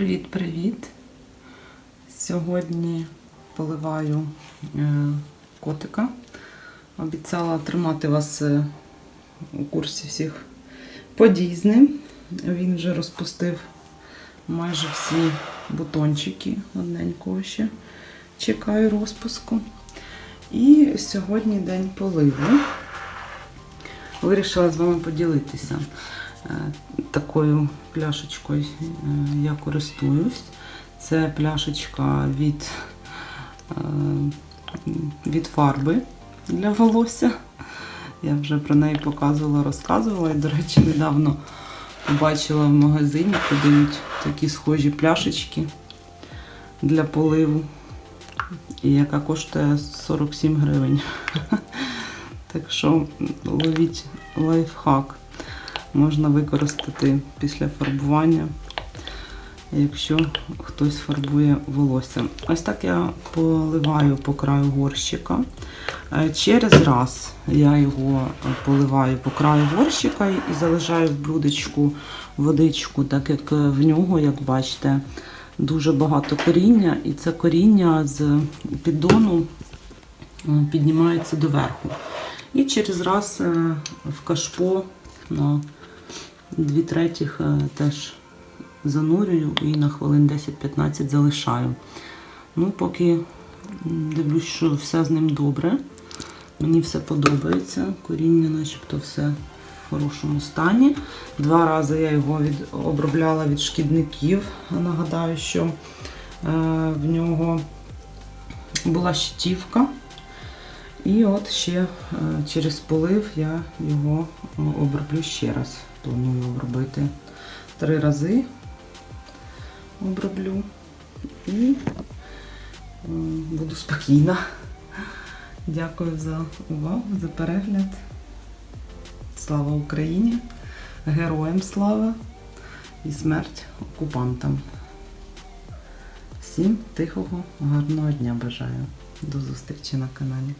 Привіт-привіт! Сьогодні поливаю е, котика. Обіцяла тримати вас е, у курсі всіх подій з ним. Він вже розпустив майже всі бутончики одненького ще. Чекаю розпуску. І сьогодні день поливу. Вирішила з вами поділитися такою пляшечкою. е, Я користуюсь. Це пляшечка від, е, від фарби для волосся. Я вже про неї показувала, розказувала. І, до речі, недавно побачила в магазині, подають такі схожі пляшечки для поливу, і яка коштує 47 гривень. Так що ловіть лайфхак. Можна використати після фарбування, якщо хтось фарбує волосся. Ось так я поливаю по краю горщика. Е, Через раз я його поливаю по краю горщика і залишаю в блюдечку водичку, так як в нього, як бачите, дуже багато коріння, і це коріння з піддону е, піднімається доверху. І через раз е, в кашпо на 2 третіх е, теж занурюю і на хвилин 10-15 залишаю. Ну, поки дивлюсь, що все з ним добре. Мені все подобається. Коріння начебто все в хорошому стані. Два рази я його від, обробляла від шкідників. Нагадаю, що е, в нього була щитівка. І от ще е, через полив я його е, оброблю ще раз. Планую обробити три рази. Оброблю і е, буду спокійна. Дякую за увагу, за перегляд. Слава Україні! Героям слава і смерть окупантам. Всім тихого, гарного дня бажаю. До зустрічі на каналі.